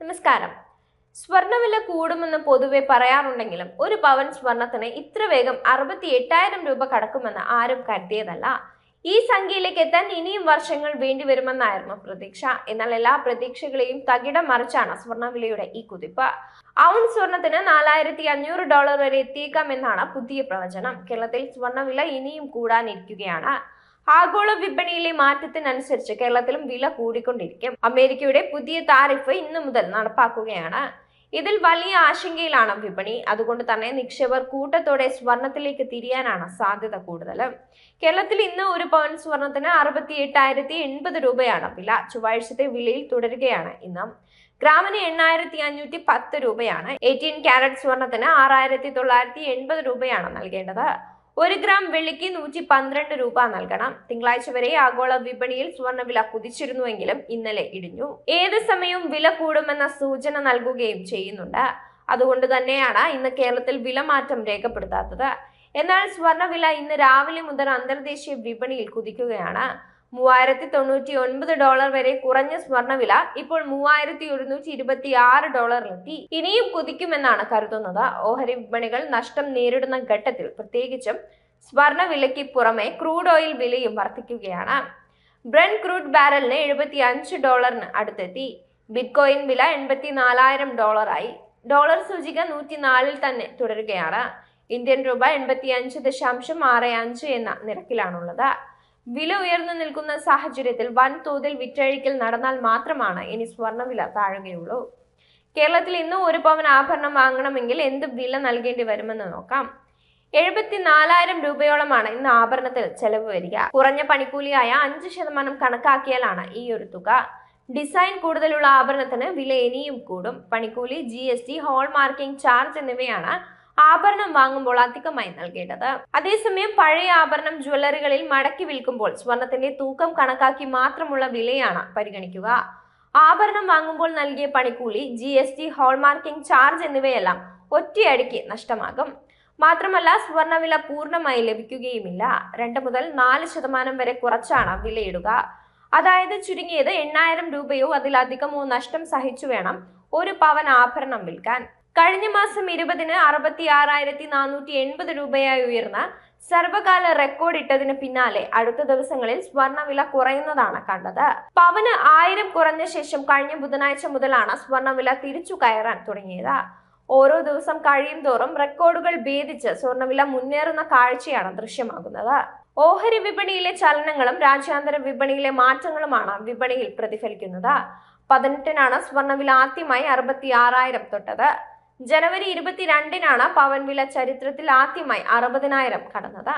നമസ്കാരം. സ്വർണവില കൂടുമെന്ന് പൊതുവെ പറയാറുണ്ടെങ്കിലും ഒരു പവൻ സ്വർണത്തിന് ഇത്ര വേഗം അറുപത്തി എട്ടായിരം രൂപ കടക്കുമെന്ന് ആരും കരുതിയതല്ല. ഈ സംഖ്യയിലേക്ക് എത്താൻ ഇനിയും വർഷങ്ങൾ വേണ്ടിവരുമെന്നായിരുന്നു പ്രതീക്ഷ. എന്നാൽ എല്ലാ പ്രതീക്ഷകളെയും തകിടം മറിച്ചാണ് സ്വർണവിലയുടെ ഈ കുതിപ്പ്. ഔൺ സ്വർണത്തിന് നാലായിരത്തി അഞ്ഞൂറ് ഡോളർ വരെ എത്തിയേക്കാമെന്നാണ് പുതിയ പ്രവചനം. കേരളത്തിൽ സ്വർണവില ഇനിയും കൂടാനിരിക്കുകയാണ്. ആഗോള വിപണിയിലെ മാറ്റത്തിനനുസരിച്ച് കേരളത്തിലും വില കൂടിക്കൊണ്ടിരിക്കും. അമേരിക്കയുടെ പുതിയ താരിഫ് ഇന്നു മുതൽ നടപ്പാക്കുകയാണ്. ഇതിൽ വലിയ ആശങ്കയിലാണ് വിപണി. അതുകൊണ്ട് തന്നെ നിക്ഷേപർ കൂട്ടത്തോടെ സ്വർണത്തിലേക്ക് തിരിയാനാണ് സാധ്യത കൂടുതൽ. കേരളത്തിൽ ഇന്ന് ഒരു പവൻ സ്വർണത്തിന് അറുപത്തി എട്ടായിരത്തി എൺപത് രൂപയാണ് വില. ചൊവ്വാഴ്ചത്തെ വിലയിൽ തുടരുകയാണ് ഇന്ന്. ഗ്രാമിന് എണ്ണായിരത്തി അഞ്ഞൂറ്റി പത്ത് രൂപയാണ് എയ്റ്റീൻ ക്യാരറ്റ് സ്വർണത്തിന് ആറായിരത്തി തൊള്ളായിരത്തി എൺപത് രൂപയാണ് നൽകേണ്ടത്. ഒരു ഗ്രാം വെള്ളിക്ക് നൂറ്റി പന്ത്രണ്ട് രൂപ നൽകണം. തിങ്കളാഴ്ച വരെ ആഗോള വിപണിയിൽ സ്വർണവില കുതിച്ചിരുന്നുവെങ്കിലും ഇന്നലെ ഇടിഞ്ഞു. ഏത് സമയവും വില കൂടുമെന്ന സൂചന നൽകുകയും ചെയ്യുന്നുണ്ട്. അതുകൊണ്ട് തന്നെയാണ് ഇന്ന് കേരളത്തിൽ വില മാറ്റം രേഖപ്പെടുത്താത്തത്. എന്നാൽ സ്വർണവില ഇന്ന് രാവിലെ മുതൽ അന്തർദേശീയ വിപണിയിൽ കുതിക്കുകയാണ്. മൂവായിരത്തി തൊണ്ണൂറ്റി ഒൻപത് ഡോളർ വരെ കുറഞ്ഞ സ്വർണവില ഇപ്പോൾ മൂവായിരത്തി ഒരുന്നൂറ്റി ഇരുപത്തി ആറ് ഡോളറിലെത്തി. ഇനിയും കുതിക്കുമെന്നാണ് കരുതുന്നത്. ഓഹരി വിപണികൾ നഷ്ടം നേരിടുന്ന ഘട്ടത്തിൽ പ്രത്യേകിച്ചും സ്വർണവിലയ്ക്ക് പുറമെ ക്രൂഡ് ഓയിൽ വിലയും വർദ്ധിക്കുകയാണ്. ബ്രൺ ക്രൂഡ് ബാരലിന് എഴുപത്തി അഞ്ച് ഡോളറിന് അടുത്തെത്തി. ബിറ്റ്കോയിൻ വില എൺപത്തി നാലായിരം ഡോളറായി. ഡോളർ സൂചിക നൂറ്റിനാലിൽ തന്നെ തുടരുകയാണ്. ഇന്ത്യൻ രൂപ എൺപത്തി അഞ്ച് ദശാംശം ആറ് അഞ്ച് എന്ന നിരക്കിലാണുള്ളത്. വില ഉയർന്നു നിൽക്കുന്ന സാഹചര്യത്തിൽ വൻതോതിൽ വിറ്റഴിക്കൽ നടന്നാൽ മാത്രമാണ് ഇനി സ്വർണവില താഴുകയുള്ളൂ. കേരളത്തിൽ ഇന്നും ഒരു പവൻ ആഭരണം വാങ്ങണമെങ്കിൽ എന്ത് വില നൽകേണ്ടി വരുമെന്ന് നോക്കാം. എഴുപത്തിനാലായിരം രൂപയോളമാണ് ഇന്ന് ആഭരണത്തിൽ ചെലവ് വരിക. കുറഞ്ഞ പണിക്കൂലിയായ അഞ്ച് ശതമാനം കണക്കാക്കിയാലാണ് ഈ ഒരു തുക. ഡിസൈൻ കൂടുതലുള്ള ആഭരണത്തിന് വില ഇനിയും കൂടും. പണിക്കൂലി G S T hallmarking charge എന്നിവയാണ് ആഭരണം വാങ്ങുമ്പോൾ അധികമായി നൽകേണ്ടത്. അതേസമയം പഴയ ആഭരണം ജ്വല്ലറികളിൽ മടക്കി വിൽക്കുമ്പോൾ സ്വർണത്തിന്റെ തൂക്കം കണക്കാക്കി മാത്രമുള്ള വിലയാണ് പരിഗണിക്കുക. ആഭരണം വാങ്ങുമ്പോൾ നൽകിയ പണിക്കൂലി G S T hallmarking charge എന്നിവയെല്ലാം ഒറ്റയടിക്ക് നഷ്ടമാകും. മാത്രമല്ല സ്വർണവില പൂർണമായി ലഭിക്കുകയുമില്ല. രണ്ട് മുതൽ നാല് ശതമാനം വരെ കുറച്ചാണ് വിലയിടുക. അതായത് ചുരുങ്ങിയത് എണ്ണായിരം രൂപയോ അതിലധികമോ നഷ്ടം സഹിച്ചു വേണം ഒരു പവൻ ആഭരണം വിൽക്കാൻ. കഴിഞ്ഞ മാസം ഇരുപതിന് അറുപത്തി ആറായിരത്തി നാനൂറ്റി എൺപത് രൂപയായി ഉയർന്ന സർവകാല റെക്കോർഡ് ഇട്ടതിന് പിന്നാലെ അടുത്ത ദിവസങ്ങളിൽ സ്വർണവില കുറയുന്നതാണ് കണ്ടത്. പവന് ആയിരം കുറഞ്ഞ ശേഷം കഴിഞ്ഞ ബുധനാഴ്ച മുതലാണ് സ്വർണവില തിരിച്ചു കയറാൻ തുടങ്ങിയത്. ഓരോ ദിവസം കഴിയും തോറും റെക്കോർഡുകൾ ഭേദിച്ച് സ്വർണവില മുന്നേറുന്ന കാഴ്ചയാണ് ദൃശ്യമാകുന്നത്. ഓഹരി വിപണിയിലെ ചലനങ്ങളും രാജ്യാന്തര വിപണിയിലെ മാറ്റങ്ങളുമാണ് വിപണിയിൽ പ്രതിഫലിക്കുന്നത്. പതിനെട്ടിനാണ് സ്വർണവില ആദ്യമായി അറുപത്തി ആറായിരം തൊട്ടത്. ജനുവരി ഇരുപത്തിരണ്ടിനാണ് പവൻ വില ചരിത്രത്തിൽ ആദ്യമായി അറുപതിനായിരം കടന്നത്.